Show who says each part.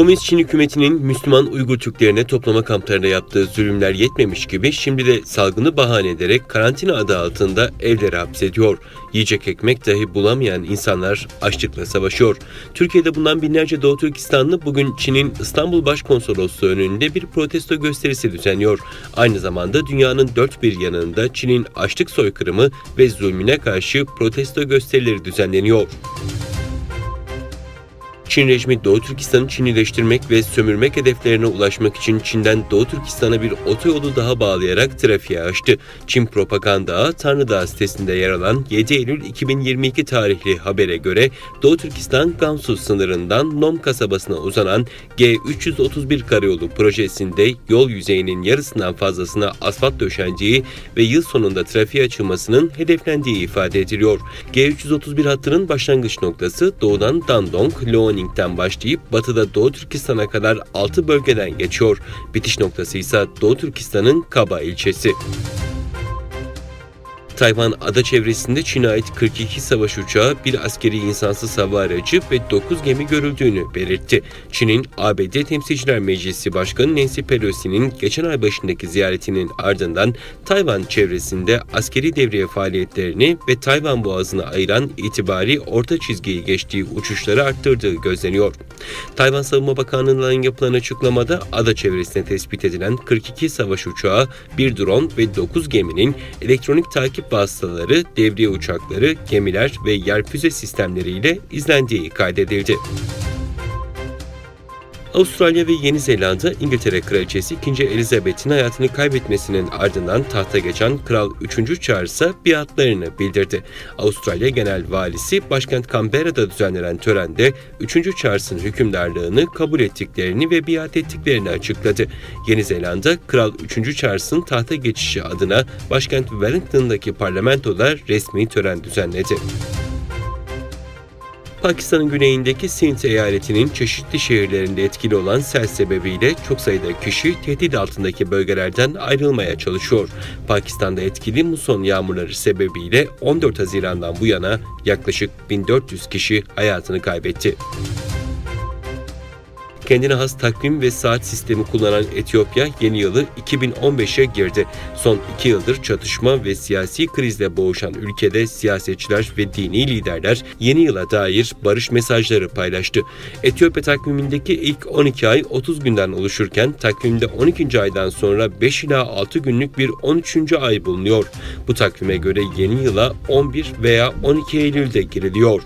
Speaker 1: Komünist Çin hükümetinin Müslüman Uygur Türklerine toplama kamplarında yaptığı zulümler yetmemiş gibi şimdi de salgını bahane ederek karantina adı altında evlere hapsediyor. Yiyecek ekmek dahi bulamayan insanlar açlıkla savaşıyor. Türkiye'de bulunan binlerce Doğu Türkistanlı bugün Çin'in İstanbul Başkonsolosluğu önünde bir protesto gösterisi düzenliyor. Aynı zamanda dünyanın dört bir yanında Çin'in açlık soykırımı ve zulmüne karşı protesto gösterileri düzenleniyor. Çin rejimi Doğu Türkistan'ı Çinileştirmek ve sömürmek hedeflerine ulaşmak için Çin'den Doğu Türkistan'a bir otoyolu daha bağlayarak trafiğe açtı. Çin Propaganda Ağı sitesinde yer alan 7 Eylül 2022 tarihli habere göre Doğu Türkistan Gamsu sınırından Nom kasabasına uzanan G331 karayolu projesinde yol yüzeyinin yarısından fazlasına asfalt döşeneceği ve yıl sonunda trafiğe açılmasının hedeflendiği ifade ediliyor. G331 hattının başlangıç noktası doğudan Dandong, Liaoning'den başlayıp batıda Doğu Türkistan'a kadar 6 bölgeden geçiyor. Bitiş noktası ise Doğu Türkistan'ın Kaba ilçesi. Tayvan ada çevresinde Çin'e ait 42 savaş uçağı, bir askeri insansız hava aracı ve 9 gemi görüldüğünü belirtti. Çin'in ABD Temsilciler Meclisi Başkanı Nancy Pelosi'nin geçen ay başındaki ziyaretinin ardından Tayvan çevresinde askeri devriye faaliyetlerini ve Tayvan Boğazı'nı ayıran itibari orta çizgiyi geçtiği uçuşları arttırdığı gözleniyor. Tayvan Savunma Bakanlığı'ndan yapılan açıklamada ada çevresinde tespit edilen 42 savaş uçağı, bir drone ve 9 geminin elektronik takip vasıtaları, devriye uçakları, gemiler ve yer füze sistemleriyle izlendiği kaydedildi. Avustralya ve Yeni Zelanda, İngiltere Kraliçesi 2. Elizabeth'in hayatını kaybetmesinin ardından tahta geçen Kral 3. Charles'a biatlarını bildirdi. Avustralya Genel Valisi başkent Canberra'da düzenlenen törende 3. Charles'ın hükümdarlığını kabul ettiklerini ve biat ettiklerini açıkladı. Yeni Zelanda, Kral 3. Charles'ın tahta geçişi adına başkent Wellington'daki parlamentoda resmi tören düzenledi. Pakistan'ın güneyindeki Sindh eyaletinin çeşitli şehirlerinde etkili olan sel sebebiyle çok sayıda kişi tehdit altındaki bölgelerden ayrılmaya çalışıyor. Pakistan'da etkili muson yağmurları sebebiyle 14 Haziran'dan bu yana yaklaşık 1400 kişi hayatını kaybetti. Kendine has takvim ve saat sistemi kullanan Etiyopya yeni yılı 2015'e girdi. Son iki yıldır çatışma ve siyasi krizle boğuşan ülkede siyasetçiler ve dini liderler yeni yıla dair barış mesajları paylaştı. Etiyopya takvimindeki ilk 12 ay 30 günden oluşurken takvimde 12. aydan sonra 5 ila 6 günlük bir 13. ay bulunuyor. Bu takvime göre yeni yıla 11 veya 12 Eylül'de giriliyor.